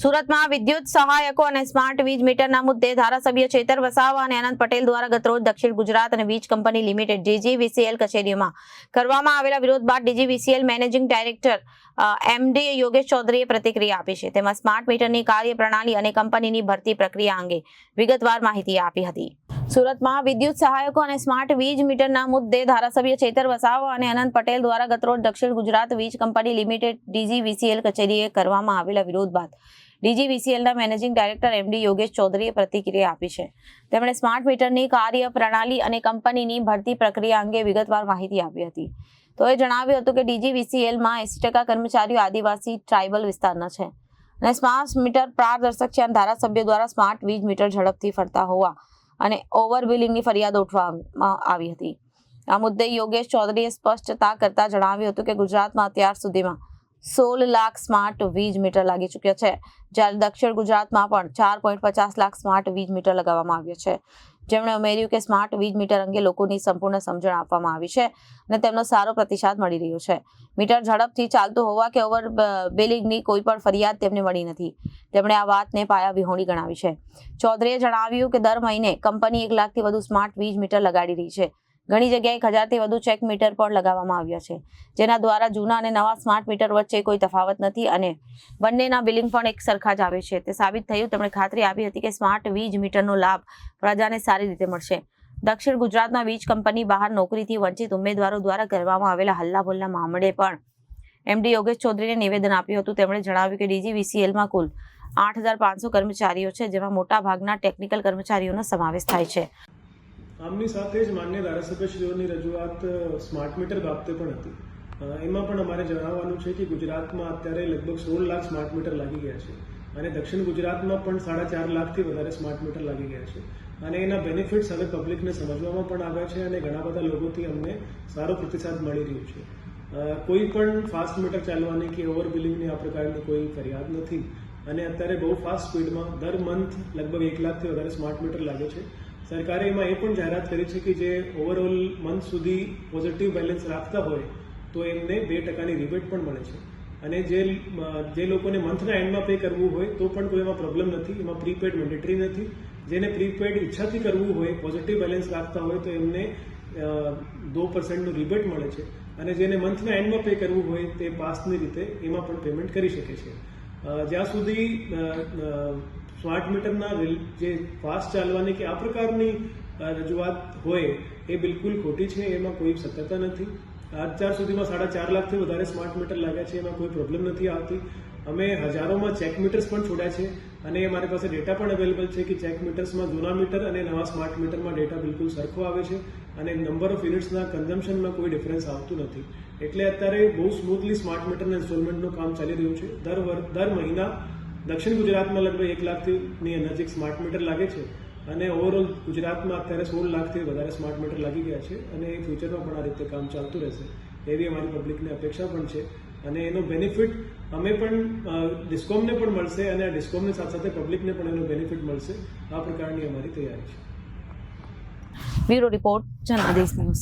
સુરતમાં વિદ્યુત સહાયકો અને સ્માર્ટ વીજ મીટરના મુદ્દે ધારાસભ્ય ચેતર વસાવા અને આનંદ પટેલ દ્વારા ગતરોજ દક્ષિણ ગુજરાત અને વીજ કંપની લિમિટેડ જીજીવીસીએલ કચેરીમાં કરવામાં આવેલા વિરોધ બાદ DGVCL managing director MD Yogesh ચૌધરીએ પ્રતિક્રિયા આપી છે. તેમાં સ્માર્ટ મીટરની કાર્યપ્રણાલી અને કંપનીની ભરતી પ્રક્રિયા અંગે વિગતવાર માહિતી આપી હતી. સુરતમાં વિદ્યુત સહાયકો અને સ્માર્ટ વીજ મીટરના મુદ્દે ધારાસભ્ય ચેતર વસાવા અને અનંત પટેલ દ્વારા ગતરોજ દક્ષિણ ગુજરાત વીજ કંપની લિમિટેડ ડીજીવીસીએલ કચેરીએ કરવામાં આવેલા વિરોધ બાદ ડીજીવીસીએલના મેનેજિંગ ડાયરેક્ટર એમડી યોગેશ ચૌધરીએ પ્રતિક્રિયા આપી છે. તેમણે સ્માર્ટ મીટરની કાર્ય પ્રણાલી અને કંપનીની ભરતી પ્રક્રિયા અંગે વિગતવાર માહિતી આપી હતી. તો એ જણાવ્યું હતું કે ડીજીવીસીએલમાં એસી ટકા કર્મચારીઓ આદિવાસી ટ્રાઇબલ વિસ્તારના છે અને સ્માર્ટ મીટર પારદર્શક છે અને ધારાસભ્ય દ્વારા સ્માર્ટ વીજ મીટર ઝડપથી ફરતા હોવા અને ઓવર બિલિંગની ફરિયાદ ઉઠવામાં આવી હતી. આ મુદ્દે યોગેશ ચૌધરીએ સ્પષ્ટતા કરતા જણાવ્યું હતું કે ગુજરાતમાં અત્યાર સુધીમાં સોળ લાખ સ્માર્ટ વીજ મીટર લાગી ચૂક્યા છે, જ્યારે દક્ષિણ ગુજરાતમાં પણ ચાર પોઈન્ટ પચાસ લાખ સ્માર્ટ વીજ મીટર લગાવવામાં આવ્યા છે. જેમણે ઉમેર્યું કે સ્માર્ટ વીજ મીટર અંગે લોકોની સંપૂર્ણ સમજણ આપવામાં આવી છે અને તેમનો સારો પ્રતિસાદ મળી રહ્યો છે. મીટર ઝડપથી ચાલતું હોવા કે ઓવર બિલિંગની કોઈ પણ ફરિયાદ તેમને મળી નથી. તેમણે આ વાતને પાયા વિહોણી ગણાવી છે. ચૌધરીએ જણાવ્યું કે દર મહિને કંપની એક લાખથી વધુ સ્માર્ટ વીજ મીટર લગાડી રહી છે. ઘણી જગ્યાએ એક હજારથી વધુ ચેક મીટર પણ લગાવવામાં આવ્યા છે, જેના દ્વારા જૂના અને નવા સ્માર્ટ મીટર વચ્ચે કોઈ તફાવત નથી અને બંનેના બિલિંગ પણ એક સરખા જ આવે છે. તે સાબિત થયું, તેમણે ખાતરી આપી હતી કે સ્માર્ટ વીજ મીટરનો લાભ પ્રજાને સારી રીતે મળશે. દક્ષિણ ગુજરાતમાં વીજ કંપની બહાર નોકરીથી વંચિત ઉમેદવારો દ્વારા કરવામાં આવેલા હલ્લાબોલના મામલે પણ એમડી યોગેશ ચૌધરીને નિવેદન આપ્યું હતું. તેમણે જણાવ્યું કે ડીજીવીસીએલમાં કુલ આઠ હજાર પાંચસો કર્મચારીઓ છે, જેમાં મોટા ભાગના ટેકનિકલ કર્મચારીઓનો સમાવેશ થાય છે. આમની સાથે જ માન્ય ધારાસભ્યશ્રીઓની રજૂઆત સ્માર્ટ મીટર બાબતે પણ હતી. એમાં પણ અમારે જણાવવાનું છે કે ગુજરાતમાં અત્યારે લગભગ સોળ લાખ સ્માર્ટ મીટર લાગી ગયા છે અને દક્ષિણ ગુજરાતમાં પણ સાડા ચાર લાખથી વધારે સ્માર્ટ મીટર લાગી ગયા છે. અને એના બેનિફિટ્સ હવે પબ્લિકને સમજવામાં પણ આવ્યા છે અને ઘણા બધા લોકોથી અમને સારો પ્રતિસાદ મળી રહ્યો છે. કોઈ પણ ફાસ્ટ મીટર ચાલવાની કે ઓવર બિલિંગની આ પ્રકારની કોઈ ફરિયાદ નથી. અને અત્યારે બહુ ફાસ્ટ સ્પીડમાં દર મંથ લગભગ એક લાખથી વધારે સ્માર્ટ મીટર લાગે છે. સરકારે એમાં એ પણ જાહેરાત કરી છે કે જે ઓવરઓલ મંથ સુધી પોઝિટિવ બેલેન્સ રાખતા હોય તો એમને બે ટકાની રિબેટ પણ મળે છે. અને જે જે લોકોને મંથના એન્ડમાં પે કરવું હોય તો પણ કોઈ એમાં પ્રોબ્લેમ નથી, એમાં પ્રીપેડ મેન્ડેટરી નથી. જેને પ્રીપેડ ઈચ્છાથી કરવું હોય પોઝિટિવ બેલેન્સ રાખતા હોય તો એમને દો પર્સન્ટનું રિબેટ મળે છે. અને જેને મંથના એન્ડમાં પે કરવું હોય તે પાસની રીતે એમાં પણ પેમેન્ટ કરી શકે છે. જ્યાં સુધી સ્માર્ટ મીટરના જે ફાસ્ટ ચાલવાની કે આ પ્રકારની રજૂઆત હોય, એ બિલકુલ ખોટી છે. એમાં કોઈ સત્યતા નથી. અત્યાર સુધીમાં સાડા ચાર લાખથી વધારે સ્માર્ટ મીટર લાગ્યા છે. એમાં કોઈ પ્રોબ્લેમ નથી આવતી. અમે હજારોમાં ચેક મીટર્સ પણ છોડ્યા છે અને મારી પાસે ડેટા પણ અવેલેબલ છે કે ચેક મીટર્સમાં જૂના મીટર અને નવા સ્માર્ટ મીટરમાં ડેટા બિલકુલ સરખો આવે છે અને નંબર ઓફ યુનિટ્સના કન્ઝમ્પશનમાં કોઈ ડિફરન્સ આવતું નથી. એટલે અત્યારે બહુ સ્મૂથલી સ્માર્ટ મીટરના ઇન્સ્ટોલમેન્ટનું કામ ચાલી રહ્યું છે. દર દર મહિના દક્ષિણ ગુજરાતમાં લગભગ એક લાખની નજીક સ્માર્ટ મીટર લાગે છે અને ઓવરઓલ ગુજરાતમાં અત્યારે સોળ લાખથી વધારે સ્માર્ટ મીટર લાગી ગયા છે અને ફ્યુચરમાં પણ આ રીતે કામ ચાલતું રહેશે. એવી અમારી પબ્લિકની અપેક્ષા પણ છે અને એનો બેનિફિટ અમે પણ ડિસ્કોમને પણ મળશે અને આ ડિસ્કોમની સાથે સાથે પબ્લિકને પણ એનો બેનિફિટ મળશે. આ પ્રકારની અમારી તૈયારી છે. Bureau report, Janadesh news.